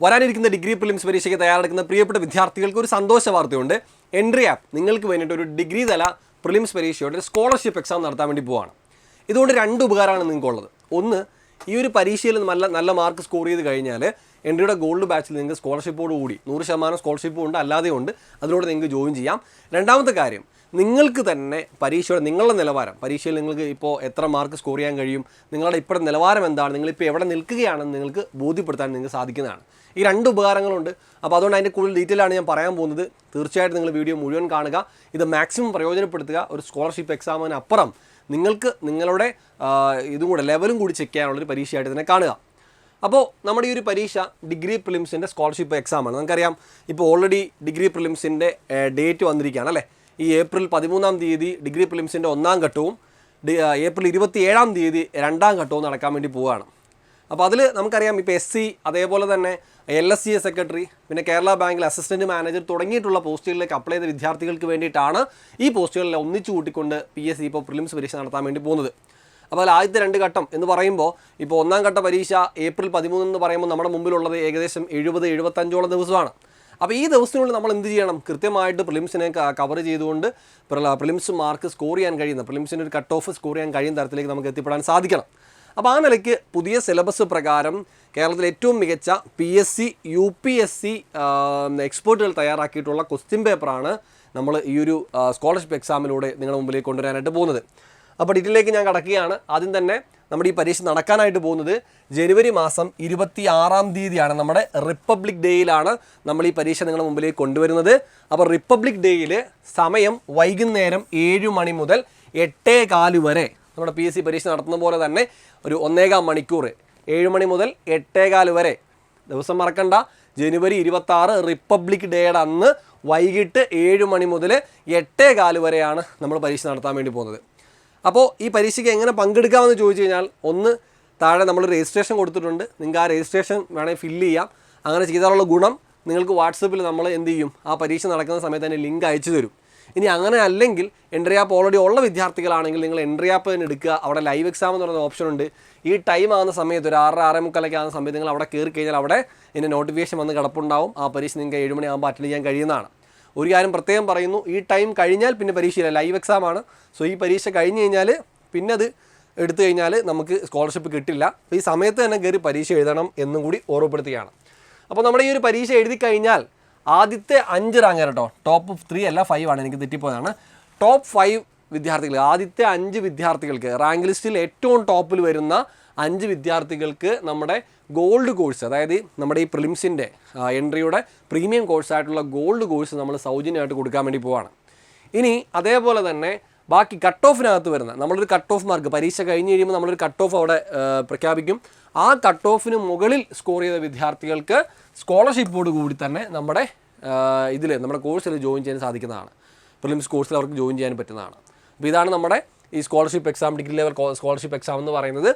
വരാനിരിക്കുന്ന degree prelims പരീക്ഷയ്ക്ക് തയ്യാറെടുക്കുന്ന പ്രിയപ്പെട്ട വിദ്യാർത്ഥികൾക്ക് ഒരു സന്തോഷ വാർത്തയുണ്ട്. എൻട്രി ആപ്പ് നിങ്ങൾക്ക് വേണ്ടിയിട്ട് ഒരു ഡിഗ്രി തല പ്രിലിംസ് പരീക്ഷയുടെ ഒരു സ്കോളർഷിപ്പ് എക്സാം നടത്താൻ വേണ്ടി പോവാണ്. ഇതുകൊണ്ട് രണ്ട് ഉപകാരമാണ് നിങ്ങൾക്കുള്ളത്. ഒന്ന് ഈ ഒരു പരീക്ഷയിൽ നല്ല നല്ല മാർക്ക് സ്കോർ ചെയ്ത് കഴിഞ്ഞാൽ എൻട്രിയുടെ ഗോൾഡ് ബാച്ചിൽ നിങ്ങൾക്ക് സ്കോളർഷിപ്പോട് കൂടി നൂറ് ശതമാനം സ്കോളർഷിപ്പും ഉണ്ട് അല്ലാതെ ഉണ്ട്. അതിലൂടെ നിങ്ങൾക്ക് ജോയിൻ ചെയ്യാം. രണ്ടാമത്തെ കാര്യം നിങ്ങൾക്ക് തന്നെ പരീക്ഷയുടെ നിങ്ങളുടെ നിലവാരം പരീക്ഷയിൽ നിങ്ങൾക്ക് ഇപ്പോൾ എത്ര മാർക്ക് സ്കോർ ചെയ്യാൻ കഴിയും നിങ്ങളുടെ ഇപ്പോഴത്തെ നിലവാരം എന്താണ് നിങ്ങളിപ്പോൾ എവിടെ നിൽക്കുകയാണെന്ന് നിങ്ങൾക്ക് ബോധ്യപ്പെടുത്താൻ നിങ്ങൾക്ക് സാധിക്കുന്നതാണ്. ഈ രണ്ട് ഉപകാരങ്ങളുണ്ട്. അപ്പോൾ അതുകൊണ്ട് അതിന്റെ കൂടുതൽ ഡീറ്റെയിൽ ആണ് ഞാൻ പറയാൻ പോകുന്നത്. തീർച്ചയായിട്ടും നിങ്ങൾ വീഡിയോ മുഴുവൻ കാണുക. ഇത് മാക്സിമം പ്രയോജനപ്പെടുത്തുക. ഒരു സ്കോളർഷിപ്പ് എക്സാമിന് അപ്പുറം നിങ്ങൾക്ക് നിങ്ങളുടെ ഇതും കൂടെ ലെവലും കൂടി ചെക്ക് ചെയ്യാനുള്ളൊരു പരീക്ഷയായിട്ട് തന്നെ കാണുക. അപ്പോൾ നമ്മുടെ ഈ ഒരു പരീക്ഷ ഡിഗ്രി പ്രിലിംസിന്റെ സ്കോളർഷിപ്പ് എക്സാമാണ്. നമുക്കറിയാം ഇപ്പോൾ ഓൾറെഡി ഡിഗ്രി പ്രിലിംസിന്റെ ഡേറ്റ് വന്നിരിക്കുകയാണ് അല്ലേ? ഈ ഏപ്രിൽ പതിമൂന്നാം തീയതി ഡിഗ്രി പ്രിലിംസിന്റെ ഒന്നാം ഘട്ടവും ഏപ്രിൽ ഇരുപത്തി ഏഴാം തീയതി രണ്ടാം ഘട്ടവും നടക്കാൻ വേണ്ടി പോവുകയാണ്. അപ്പോൾ അതിൽ നമുക്കറിയാം ഇപ്പോൾ എസ് സി അതേപോലെ തന്നെ എൽ എസ് സി സെക്രട്ടറി പിന്നെ കേരള ബാങ്കിൽ അസിസ്റ്റന്റ് മാനേജർ തുടങ്ങിയിട്ടുള്ള പോസ്റ്റുകളിലേക്ക് അപ്ലൈ ചെയ്ത വിദ്യാർത്ഥികൾക്ക് വേണ്ടിയിട്ടാണ് ഈ പോസ്റ്റുകളിൽ ഒന്നിച്ചു കൂട്ടിക്കൊണ്ട് പി എസ് സി ഇപ്പോൾ പ്രിലിംസ് പരീക്ഷ നടത്താൻ വേണ്ടി പോകുന്നത്. അപ്പോൾ ആദ്യത്തെ രണ്ട് ഘട്ടം എന്ന് പറയുമ്പോൾ ഇപ്പോൾ ഒന്നാം ഘട്ട പരീക്ഷ ഏപ്രിൽ പതിമൂന്ന് എന്ന് പറയുമ്പോൾ നമ്മുടെ മുമ്പിലുള്ളത് ഏകദേശം എഴുപത് എഴുപത്തഞ്ചോളം ദിവസമാണ്. അപ്പോൾ ഈ ദിവസത്തിനുള്ളിൽ നമ്മൾ എന്ത് ചെയ്യണം? കൃത്യമായിട്ട് പ്രിലിംസിനെ കവർ ചെയ്തുകൊണ്ട് പ്രിലിംസ് മാർക്ക് സ്കോർ ചെയ്യാൻ കഴിയുന്ന പ്രിലിംസിന്റെ ഒരു കട്ട് ഓഫ് സ്കോർ ചെയ്യാൻ കഴിയുന്ന തരത്തിലേക്ക് നമുക്ക് എത്തിപ്പെടാൻ സാധിക്കണം. അപ്പോൾ ആ നിലയ്ക്ക് പുതിയ സിലബസ് പ്രകാരം കേരളത്തിലെ ഏറ്റവും മികച്ച P S C U P S C എക്സ്പേർട്ടുകൾ തയ്യാറാക്കിയിട്ടുള്ള ക്വസ്റ്റ്യൻ പേപ്പറാണ് നമ്മൾ ഈ ഒരു സ്കോളർഷിപ്പ് എക്സാമിലൂടെ നിങ്ങളുടെ മുമ്പിലേക്ക് കൊണ്ടുവരാനായിട്ട് പോകുന്നത്. അപ്പോൾ ഡീറ്റെയിലേക്ക് ഞാൻ കടക്കുകയാണ്. ആദ്യം തന്നെ നമ്മുടെ ഈ പരീക്ഷ നടക്കാനായിട്ട് പോകുന്നത് ജനുവരി മാസം ഇരുപത്തി ആറാം തീയതിയാണ്. നമ്മുടെ റിപ്പബ്ലിക് ഡേയിലാണ് നമ്മൾ ഈ പരീക്ഷ നിങ്ങളുടെ മുമ്പിലേക്ക് കൊണ്ടുവരുന്നത്. അപ്പോൾ റിപ്പബ്ലിക് ഡേയിൽ സമയം വൈകുന്നേരം ഏഴ് മണി മുതൽ എട്ടേ കാൽ വരെ നമ്മുടെ പി എസ് സി പരീക്ഷ നടത്തുന്ന പോലെ തന്നെ ഒരു ഒന്നേകാം മണിക്കൂർ. ഏഴ് മണി മുതൽ എട്ടേകാൽ വരെ. ദിവസം മറക്കണ്ട. ജനുവരി ഇരുപത്തി ആറ് റിപ്പബ്ലിക് ഡേയുടെ അന്ന് വൈകിട്ട് ഏഴ് മണി മുതൽ എട്ടേ കാൽ വരെയാണ് നമ്മൾ പരീക്ഷ നടത്താൻ വേണ്ടി പോകുന്നത്. അപ്പോൾ ഈ പരീക്ഷയ്ക്ക് എങ്ങനെ പങ്കെടുക്കാമെന്ന് ചോദിച്ചു കഴിഞ്ഞാൽ ഒന്ന് താഴെ നമ്മൾ രജിസ്ട്രേഷൻ കൊടുത്തിട്ടുണ്ട്. നിങ്ങൾക്ക് ആ രജിസ്ട്രേഷൻ വേണമെങ്കിൽ ഫില്ല് ചെയ്യാം. അങ്ങനെ ചെയ്താലുള്ള ഗുണം നിങ്ങൾക്ക് വാട്സപ്പിൽ നമ്മൾ എന്ത് ചെയ്യും? ആ പരീക്ഷ നടക്കുന്ന സമയത്ത് തന്നെ ലിങ്ക് അയച്ചു തരും. ഇനി അങ്ങനെ അല്ലെങ്കിൽ എൻട്രി ആപ്പ് ഓൾറെഡി ഉള്ള വിദ്യാർത്ഥികളാണെങ്കിൽ നിങ്ങൾ എൻട്രി ആപ്പ് തന്നെ എടുക്കുക. അവിടെ ലൈവ് എക്സാം എന്ന് പറയുന്ന ഓപ്ഷൻ ഉണ്ട്. ഈ ടൈം ആകുന്ന സമയത്ത് ഒരു ആറ് ആറേ മുക്കാലൊക്കെ ആകുന്ന സമയത്ത് നിങ്ങൾ അവിടെ കയറി കഴിഞ്ഞാൽ അവിടെ ഇതിന്റെ നോട്ടിഫിക്കേഷൻ വന്ന് കിടപ്പുണ്ടാവും. ആ പരീക്ഷ നിങ്ങൾക്ക് ഏഴ് മണിയാകുമ്പോൾ അറ്റൻഡ് ചെയ്യാൻ കഴിയുന്നതാണ്. ഒരു കാര്യം പ്രത്യേകം പറയുന്നു ഈ ടൈം കഴിഞ്ഞാൽ പിന്നെ പരീക്ഷയില്ല ലൈവ് എക്സാം ആണ്. സോ ഈ പരീക്ഷ കഴിഞ്ഞ് കഴിഞ്ഞാൽ പിന്നെ അത് എടുത്തു കഴിഞ്ഞാൽ നമുക്ക് സ്കോളർഷിപ്പ് കിട്ടില്ല. അപ്പോൾ ഈ സമയത്ത് തന്നെ കയറി പരീക്ഷ എഴുതണം എന്നും കൂടി ഓർമ്മപ്പെടുത്തുകയാണ്. അപ്പോൾ നമ്മുടെ ഈ ഒരു പരീക്ഷ എഴുതി കഴിഞ്ഞാൽ ആദ്യത്തെ അഞ്ച് റാങ്ക് കേട്ടോ. ടോപ്പ് ത്രീ അല്ല ഫൈവ് ആണ്. എനിക്ക് തെറ്റിപ്പോയതാണ്. ടോപ്പ് ഫൈവ് വിദ്യാർത്ഥികൾ ആദ്യത്തെ അഞ്ച് വിദ്യാർത്ഥികൾക്ക് റാങ്ക് ലിസ്റ്റിൽ ഏറ്റവും ടോപ്പിൽ വരുന്ന അഞ്ച് വിദ്യാർത്ഥികൾക്ക് നമ്മുടെ ഗോൾഡ് കോഴ്സ് അതായത് നമ്മുടെ ഈ പ്രിലിംസിന്റെ എൻട്രിയുടെ പ്രീമിയം കോഴ്സായിട്ടുള്ള ഗോൾഡ് കോഴ്സ് നമ്മൾ സൗജന്യമായിട്ട് കൊടുക്കാൻ വേണ്ടി പോവാണ്. ഇനി അതേപോലെ തന്നെ ബാക്കി കട്ട് ഓഫിനകത്ത് വരുന്ന നമ്മളൊരു കട്ട് ഓഫ് മാർക്ക് പരീക്ഷ കഴിഞ്ഞ് കഴിയുമ്പോൾ നമ്മളൊരു കട്ട് ഓഫ് അവിടെ പ്രഖ്യാപിക്കും. ആ കട്ട് ഓഫിന് മുകളിൽ സ്കോർ ചെയ്ത വിദ്യാർത്ഥികൾക്ക് സ്കോളർഷിപ്പോട് കൂടി തന്നെ നമ്മുടെ ഇതിൽ നമ്മുടെ കോഴ്സിൽ ജോയിൻ ചെയ്യാൻ സാധിക്കുന്നതാണ്. പ്രിലിംസ് കോഴ്സിൽ അവർക്ക് ജോയിൻ ചെയ്യാൻ പറ്റുന്നതാണ്. അപ്പോൾ ഇതാണ് നമ്മുടെ ഈ scholarship exam degree level scholarship exam എന്ന് പറയുന്നത്.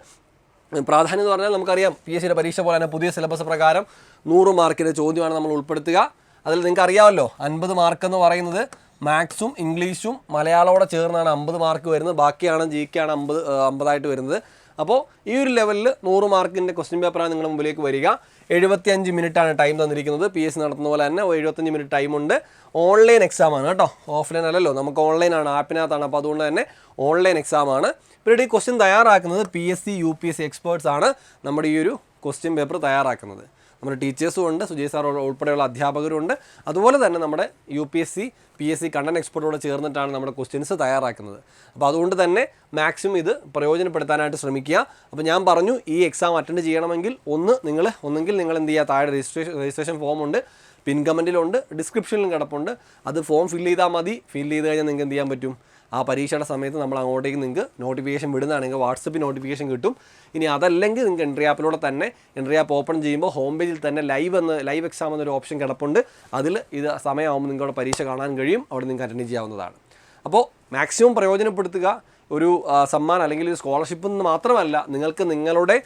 പ്രാധാന്യം എന്ന് പറഞ്ഞാൽ നമുക്കറിയാം പി എസ് സിയുടെ പരീക്ഷ പോലെ തന്നെ പുതിയ സിലബസ് പ്രകാരം നൂറ് മാർക്കിന്റെ ചോദ്യമാണ് നമ്മൾ ഉൾപ്പെടുത്തുക. അതിൽ നിങ്ങൾക്ക് അറിയാമല്ലോ അൻപത് മാർക്ക് എന്ന് പറയുന്നത് മാത്സും ഇംഗ്ലീഷും മലയാളത്തോടെ ചേർന്നാണ് അമ്പത് മാർക്ക് വരുന്നത്. ബാക്കിയാണ് ജി കെ ആണ് അമ്പത് അമ്പതായിട്ട് വരുന്നത്. അപ്പോൾ ഈ ഒരു ലെവലിൽ നൂറ് മാർക്കിന്റെ ക്വസ്റ്റ്യൻ പേപ്പറാണ് നിങ്ങളുടെ മുമ്പിലേക്ക് വരിക. എഴുപത്തിയഞ്ച് മിനിറ്റാണ് ടൈം തന്നിരിക്കുന്നത്. പി എസ് നടത്തുന്ന പോലെ തന്നെ എഴുപത്തഞ്ച് മിനിറ്റ് ടൈമുണ്ട് ഓൺലൈൻ എക്സാം ആണ് കേട്ടോ. ഓഫ്ലൈൻ അല്ലല്ലോ. നമുക്ക് ഓൺലൈനാണ് ആപ്പിനകത്താണ് അപ്പോൾ അതുകൊണ്ട് തന്നെ ഓൺലൈൻ എക്സാം ആണ്. പിന്നീട് ഈ ക്വസ്റ്റ്യൻ തയ്യാറാക്കുന്നത് P S C U P S C experts ആണ് നമ്മുടെ ഈ ഒരു ക്വസ്റ്റ്യൻ പേപ്പർ തയ്യാറാക്കുന്നത്. നമ്മുടെ ടീച്ചേഴ്സും ഉണ്ട് സുജയ് സാർ ഉൾപ്പെടെയുള്ള അധ്യാപകരും ഉണ്ട്. അതുപോലെ തന്നെ നമ്മുടെ U P S C P S C content എക്സ്പെർട്ടോട് ചേർന്നിട്ടാണ് നമ്മുടെ ക്വസ്റ്റ്യൻസ് തയ്യാറാക്കുന്നത്. അപ്പോൾ അതുകൊണ്ട് തന്നെ മാക്സിമം ഇത് പ്രയോജനപ്പെടുത്താനായിട്ട് ശ്രമിക്കുക. അപ്പോൾ ഞാൻ പറഞ്ഞു ഈ എക്സാം അറ്റൻഡ് ചെയ്യണമെങ്കിൽ ഒന്ന് നിങ്ങൾ ഒന്നെങ്കിൽ നിങ്ങൾ എന്ത് ചെയ്യുക താഴെ രജിസ്ട്രേഷൻ രജിസ്ട്രേഷൻ ഫോം ഉണ്ട് പിൻ കമന്റിലുണ്ട് ഡിസ്ക്രിപ്ഷനിലും കിടപ്പുണ്ട്. അത് ഫോം ഫില്ല് ചെയ്താൽ മതി. ഫില്ല് ചെയ്ത് കഴിഞ്ഞാൽ നിങ്ങൾക്ക് എന്ത് ചെയ്യാൻ പറ്റും? ആ പരീക്ഷയുടെ സമയത്ത് നമ്മൾ അങ്ങോട്ടേക്ക് നിങ്ങൾക്ക് നോട്ടിഫിക്കേഷൻ വിടുന്നതാണെങ്കിൽ വാട്സപ്പിൽ നോട്ടിഫിക്കേഷൻ കിട്ടും. ഇനി അതല്ലെങ്കിൽ നിങ്ങൾക്ക് എൻട്രി ആപ്പിലൂടെ തന്നെ എൻട്രി ആപ്പ് ഓപ്പൺ ചെയ്യുമ്പോൾ ഹോം പേജിൽ തന്നെ ലൈവ് എന്ന് ലൈവ് എക്സാം എന്നൊരു ഓപ്ഷൻ കിടപ്പുണ്ട്. അതിൽ ഇത് സമയമാകുമ്പോൾ നിങ്ങളുടെ പരീക്ഷ കാണാൻ കഴിയും. അവിടെ നിങ്ങൾക്ക് അറ്റൻഡ് ചെയ്യാവുന്നതാണ്. അപ്പോൾ മാക്സിമം പ്രയോജനപ്പെടുത്തുക. ഒരു സമ്മാനം അല്ലെങ്കിൽ ഒരു സ്കോളർഷിപ്പ് എന്ന് മാത്രമല്ല നിങ്ങൾക്ക് നിങ്ങളുടെ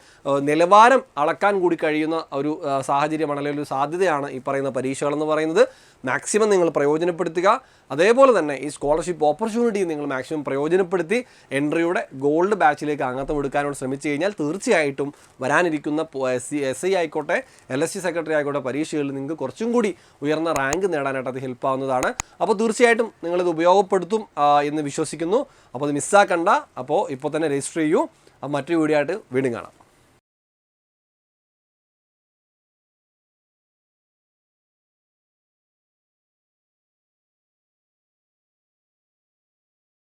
നിലവാരം അളക്കാൻ കൂടി കഴിയുന്ന ഒരു സാഹചര്യമാണ് അല്ലെങ്കിൽ ഒരു സാധ്യതയാണ് ഈ പറയുന്ന പരീക്ഷകളെന്ന് പറയുന്നത്. മാക്സിമം നിങ്ങൾ പ്രയോജനപ്പെടുത്തുക. അതേപോലെ തന്നെ ഈ സ്കോളർഷിപ്പ് ഓപ്പർച്യൂണിറ്റി നിങ്ങൾ മാക്സിമം പ്രയോജനപ്പെടുത്തി എൻട്രിയുടെ ഗോൾഡ് ബാച്ചിലേക്ക് അംഗത്വം എടുക്കാനോട് ശ്രമിച്ചു കഴിഞ്ഞാൽ തീർച്ചയായിട്ടും വരാനിരിക്കുന്ന എസ് സി എസ് ഐ ആയിക്കോട്ടെ എൽ എസ് സി സെക്രട്ടറി ആയിക്കോട്ടെ പരീക്ഷകളിൽ നിങ്ങൾക്ക് കുറച്ചും കൂടി ഉയർന്ന റാങ്ക് നേടാനായിട്ട് അത് ഹെൽപ്പ് ആവുന്നതാണ്. അപ്പോൾ തീർച്ചയായിട്ടും നിങ്ങളിത് ഉപയോഗപ്പെടുത്തും എന്ന് വിശ്വസിക്കുന്നു. അപ്പോൾ അത് മിസ്സാക്കണ്ട അപ്പോൾ ഇപ്പോൾ തന്നെ രജിസ്റ്റർ ചെയ്യൂ. അപ്പോൾ മറ്റൊരു വീഡിയോ ആയിട്ട് വീണ്ടും കാണാം.